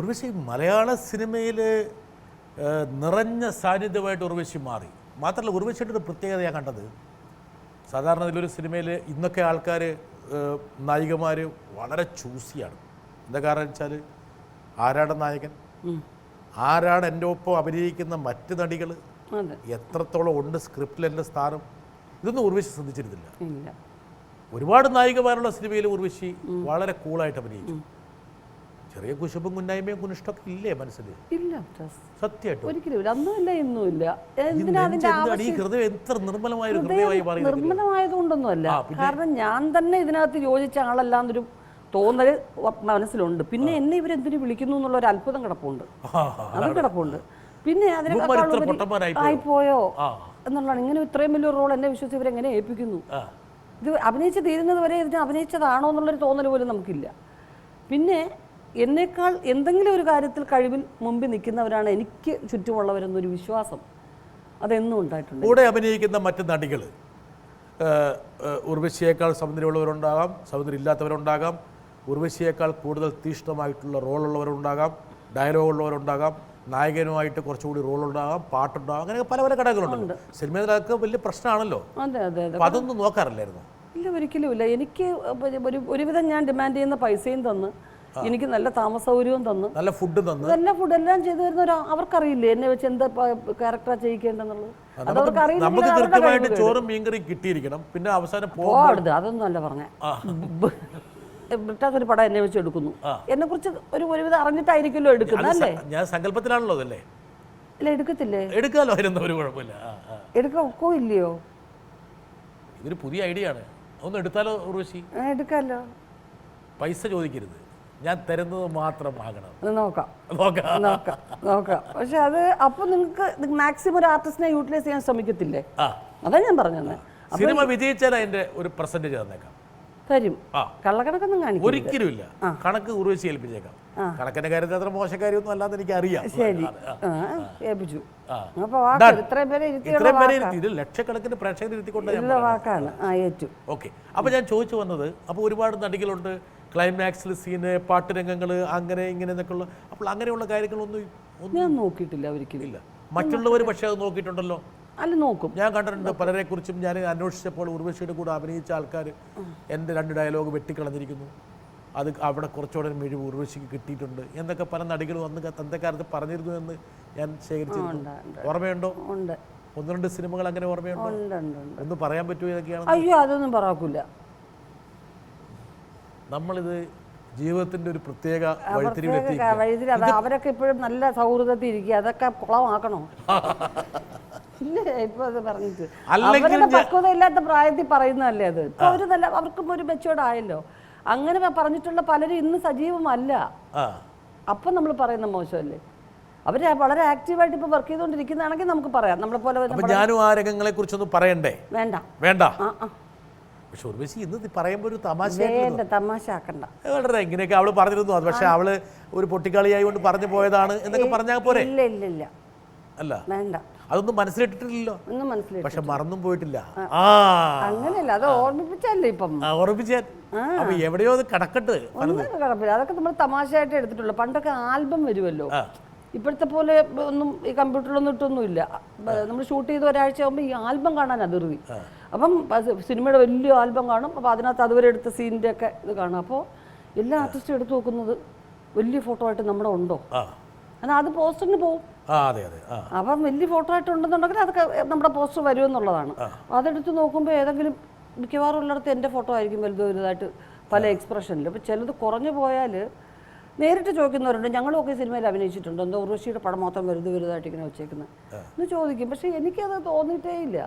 ഉർവശി മലയാള സിനിമയിൽ നിറഞ്ഞ സാന്നിധ്യമായിട്ട് ഉർവശി മാറി. മാത്രമല്ല ഉർവശിയുടെ ഒരു പ്രത്യേകത ഞാൻ കണ്ടത് സാധാരണ ഇതിലൊരു സിനിമയിൽ ഇന്നൊക്കെ ആൾക്കാർ നായികമാർ വളരെ ചൂസിയാണ്. എന്താ കാരണം വെച്ചാൽ ആരാണ് നായകൻ? ആരാണ് എന്റെ ഒപ്പം അഭിനയിക്കുന്ന മറ്റ് നടികൾ എത്രത്തോളം ഉണ്ട് സ്ക്രിപ്റ്റിൽ എന്റെ സ്ഥാനം? ഇതൊന്നും ഉർവശി ശ്രദ്ധിച്ചിരുന്നില്ല. ഒരുപാട് നായികമാരുള്ള സിനിമയിൽ ഉർവശി വളരെ കൂളായിട്ട് അഭിനയിച്ചു. ചെറിയ കുശപ്പും കുന്നായ്മയും കുനിഷ്ടൊക്കെ ഇല്ലേ മനസ്സിൽ ഇല്ല. സത്യമായിട്ടും. ഒരിക്കലും ഈ ഹൃദയം എത്ര നിർമ്മലമായ ഹൃദയമായി കാരണം ഞാൻ തന്നെ ഇതിനകത്ത് യോജിച്ച ആളല്ലാന്നൊരു തോന്നൽ മനസ്സിലുണ്ട്. പിന്നെ എന്നെ ഇവരെന്തിനു വിളിക്കുന്നു എന്നുള്ള ഒരു അത്ഭുതം കിടപ്പുണ്ട്. അതും കിടപ്പുണ്ട്. പിന്നെ അതിനെ? ആയിപ്പോയോ? എന്നുള്ളതാണ്. ഇങ്ങനെ ഇത്രയും വലിയ റോൾ എന്നെ വിശ്വസിച്ച് ഇവരെങ്ങനെ ഏൽപ്പിക്കുന്നു? ഇത് അഭിനയിച്ച് തീരുന്നത് വരെ ഇതിന് അഭിനയിച്ചതാണോ എന്നുള്ളൊരു തോന്നൽ പോലും നമുക്കില്ല. പിന്നെ എന്നേക്കാൾ എന്തെങ്കിലും ഒരു കാര്യത്തിൽ കഴിവിൽ മുമ്പിൽ നിൽക്കുന്നവരാണ് എനിക്ക് ചുറ്റുമുള്ളവരെന്നൊരു വിശ്വാസം അതെന്നും ഉണ്ടായിട്ടുണ്ട്. കൂടെ അഭിനയിക്കുന്ന മറ്റ് നടികൾ ഉർവശിയേക്കാൾ സൗന്ദര്യമുള്ളവരുണ്ടാകാം സൗന്ദര്യം ഇല്ലാത്തവരുണ്ടാകാം ഉർവശിയേക്കാൾ കൂടുതൽ തീഷ്ണമായിട്ടുള്ള റോളുള്ളവരുണ്ടാകാം ഡയലോഗ് ഉള്ളവരുണ്ടാകാം നായകനുമായിട്ട് കുറച്ചുകൂടി റോൾ ഉണ്ടാകാം പാട്ടുണ്ടാകാം അങ്ങനെ പല പല ഘടകങ്ങളുണ്ട് സിനിമയിലൊക്കെ വലിയ പ്രശ്നമാണല്ലോ. അതെ അതെ അതെ. അതൊന്നും നോക്കാറില്ലായിരുന്നു. ഇല്ല ഒരിക്കലും ഇല്ല എനിക്ക് ഒരു ഒരുവിധം ഞാൻ ഡിമാൻഡ് ചെയ്യുന്ന പൈസയും തന്ന് എനിക്ക് നല്ല താമസ സൗകര്യവും തന്ന്. നല്ല ഫുഡ് തന്നു. നല്ല ഫുഡ് എല്ലാം ചെയ്തു തരുന്ന ഒരു അവർക്കറിയില്ലേ എന്നെ വെച്ച് എന്താ ക്യാരക്ടർ ചെയ്യിക്കേണ്ടെന്നുള്ളത്? നമുക്ക് കൃത്യമായിട്ട് ചോറും കിട്ടിയിരിക്കണം. പിന്നെ അവസാനം പോകരുത് അതൊന്നും അല്ല പറഞ്ഞേ. ബ്രിട്ടാസ് ഒരു പടം എന്നെ വെച്ച് എടുക്കുന്നു. എന്നെ കുറിച്ച് ഒരു ഒരുവിധം അറിഞ്ഞിട്ടായിരിക്കുമല്ലോ എടുക്കുന്നത് അല്ലേ? ഞാൻ സങ്കല്പത്തിലാണല്ലോ അതല്ലേ? അല്ല എടുക്കത്തില്ലേ? എടുക്കാലോ അതിനൊന്നും ഒരു കുഴപ്പമില്ല. ഒക്കോ ഇല്ലയോ ഇതൊരു പുതിയ ഐഡിയ ആണ്. ഒന്ന് എടുത്താലോ ഉർവശി? എടുക്കാലോ. പൈസ ചോദിക്കരുത്. ഞാൻ തരുന്നത് മാത്രം ആകണം നോക്കാം. നോക്കാം. നോക്കാം. നോക്കാം. പക്ഷെ അത് അപ്പൊ നിങ്ങൾക്ക് മാക്സിമം ഒരു ആർട്ടിസ്റ്റിനെ യൂട്ടിലൈസ് ചെയ്യാൻ ശ്രമിക്കത്തില്ലേ? അതാ ഞാൻ പറഞ്ഞത്. സിനിമ വിജയിച്ചാൽ അതിന്റെ ഒരു പെർസെന്റേജ് തന്നേക്കാം. തരും. കള്ളക്കണക്കൊന്നും കാണിക്കും ഒരിക്കലും ഇല്ല കണക്ക് ഉർവശി ഏൽപ്പിച്ചേക്കാം. കണക്കിന്റെ കാര്യത്തിൽ അത്ര മോശക്കാരിയൊന്നും അല്ലാന്ന് എനിക്ക് അറിയാം ശരി ഏൽപ്പിച്ചു. അപ്പൊ ഇത്രയും പേരെ ഇത്രയും പേരെ ഇരുത്തി. ഇത് ലക്ഷക്കണക്കിന് പ്രേക്ഷകർ ഇരുത്തിക്കൊണ്ട് വാക്കാണ്. ആ ഏറ്റു. ഓക്കെ. അപ്പോൾ ഞാൻ ചോദിച്ചു വന്നത് അപ്പൊ ഒരുപാട് നടികളുണ്ട്. ക്ലൈമാക്സിൽ സീന് പാട്ട് രംഗങ്ങൾ അങ്ങനെ ഇങ്ങനെ എന്നൊക്കെ ഉള്ള അപ്പോൾ അങ്ങനെയുള്ള കാര്യങ്ങളൊന്നും ഞാൻ നോക്കിയിട്ടില്ല ഒരിക്കലും. ഇല്ല. മറ്റുള്ളവർ പക്ഷേ അത് നോക്കിയിട്ടുണ്ടല്ലോ. അല്ല നോക്കും. ഞാൻ കണ്ടിട്ടുണ്ട് പലരെ കുറിച്ചും ഞാൻ അന്വേഷിച്ചപ്പോൾ ഉർവശിയുടെ കൂടെ അഭിനയിച്ച ആൾക്കാർ എന്റെ രണ്ട് ഡയലോഗ് വെട്ടിക്കളഞ്ഞിരിക്കുന്നു. അത് അവിടെ കുറച്ചുകൂടെ മിഴിവ് ഉർവശിക്ക് കിട്ടിയിട്ടുണ്ട് എന്നൊക്കെ പല നടികളും അന്ന് തന്തക്കാലത്ത് പറഞ്ഞിരുന്നു എന്ന് ഞാൻ ശേഖരിച്ചിരുന്നു. ഓർമ്മയുണ്ടോ? ഉണ്ട്. ഒന്ന് രണ്ട് സിനിമകൾ അങ്ങനെ ഓർമ്മയുണ്ടോ? ഒന്ന് പറയാൻ പറ്റുമോ ഇതൊക്കെയാണ് അയ്യോ അതൊന്നും പറക്കൂല. നമ്മളിത് ജീവിതത്തിന്റെ ഒരു പ്രത്യേക വഴിത്തിരിവിലെത്തി അവരൊക്കെ ഇപ്പോഴും നല്ല സൗഹൃദത്തിൽ ഇരിക്കുക അതൊക്കെ കുളമാക്കണോ? ഇല്ലേ ഇപ്പൊ അത് പറഞ്ഞിട്ട്. അല്ലെങ്കിൽ അവരുടെ പക്വത ഇല്ലാത്ത പ്രായത്തിൽ പറയുന്നതല്ലേ അത്? ഇപ്പൊ അവർ നല്ല അവർക്കും ഒരു മെച്ചോർഡ് ആയല്ലോ. അങ്ങനെ പറഞ്ഞിട്ടുള്ള പലരും ഇന്ന് സജീവമല്ല. അപ്പം നമ്മൾ പറയുന്ന മോശമല്ലേ? അവർ വളരെ ആക്റ്റീവായിട്ട് ഇപ്പൊ വർക്ക് ചെയ്തുകൊണ്ടിരിക്കുന്നതാണെങ്കിൽ നമുക്ക് പറയാം. നമ്മളെ പോലെ ഞാനും ആ രംഗങ്ങളെ കുറിച്ചൊന്നും പറയണ്ടേ? വേണ്ട. വേണ്ട. പക്ഷെ ഉർവശി ഇന്ന് പറയുമ്പോൾ ഒരു തമാശ വളരെ ഇങ്ങനെയൊക്കെ അവൾ പറഞ്ഞിരുന്നു. അത് പക്ഷെ അവൾ ഒരു പൊട്ടിക്കളിയായി കൊണ്ട് പറഞ്ഞു പോയതാണ് എന്നൊക്കെ പറഞ്ഞാൽ പോരെ? ഇല്ല ഇല്ല ഇല്ല. അല്ല. വേണ്ട. അതൊന്നും മനസ്സിലിട്ടിട്ടില്ലല്ലോ. ഒന്നും മനസ്സിലായി പക്ഷെ മറന്നും പോയിട്ടില്ല. ആ അങ്ങനെയല്ല അത് ഓർമ്മിപ്പിച്ചല്ലേ ഇപ്പം? ആ, അപ്പൊ എവിടെയോ അത് കടക്കട്ട് ഒന്നും കുഴപ്പമില്ല അതൊക്കെ നമ്മൾ തമാശയായിട്ട് എടുത്തിട്ടുള്ളൂ. പണ്ടൊക്കെ ആൽബം വരുമല്ലോ. ആ. ഇപ്പോഴത്തെ പോലെ ഒന്നും ഈ കമ്പ്യൂട്ടറിലൊന്നും ഇട്ടൊന്നുമില്ല നമ്മൾ ഷൂട്ട് ചെയ്ത് ഒരാഴ്ച ആകുമ്പോൾ ഈ ആൽബം കാണാൻ അതിർവി അപ്പം അത് സിനിമയുടെ വലിയ ആൽബം കാണും. അപ്പോൾ അതിനകത്ത് അതുവരെ എടുത്ത സീനിന്റെ ഒക്കെ ഇത് കാണും. അപ്പോൾ എല്ലാ ആർട്ടിസ്റ്റും എടുത്തു നോക്കുന്നത് വലിയ ഫോട്ടോ ആയിട്ട് നമ്മുടെ ഉണ്ടോ? ആ. എന്നാൽ അത് പോസ്റ്ററിന് പോകും അതെ അതെ ആ. അപ്പം വലിയ ഫോട്ടോ ആയിട്ട് ഉണ്ടെന്നുണ്ടെങ്കിൽ അതൊക്കെ നമ്മുടെ പോസ്റ്റർ വരുമെന്നുള്ളതാണ്. അതെടുത്ത് നോക്കുമ്പോൾ ഏതെങ്കിലും മിക്കവാറും ഉള്ളിടത്ത് എന്റെ ഫോട്ടോ ആയിരിക്കും വലുത് വലുതായിട്ട് പല എക്സ്പ്രഷനിൽ അപ്പോൾ ചിലത് കുറഞ്ഞു പോയാൽ നേരിട്ട് ചോദിക്കുന്നവരുണ്ട് ഞങ്ങളൊക്കെ ഈ സിനിമയിൽ അഭിനയിച്ചിട്ടുണ്ട്. എന്തോ ഉർവശിയുടെ പടം മാത്രം വലുത് വലുതായിട്ട് ഇങ്ങനെ വെച്ചേക്കുന്നത് എന്ന് ചോദിക്കും. പക്ഷേ എനിക്കത് തോന്നിയിട്ടേ ഇല്ല.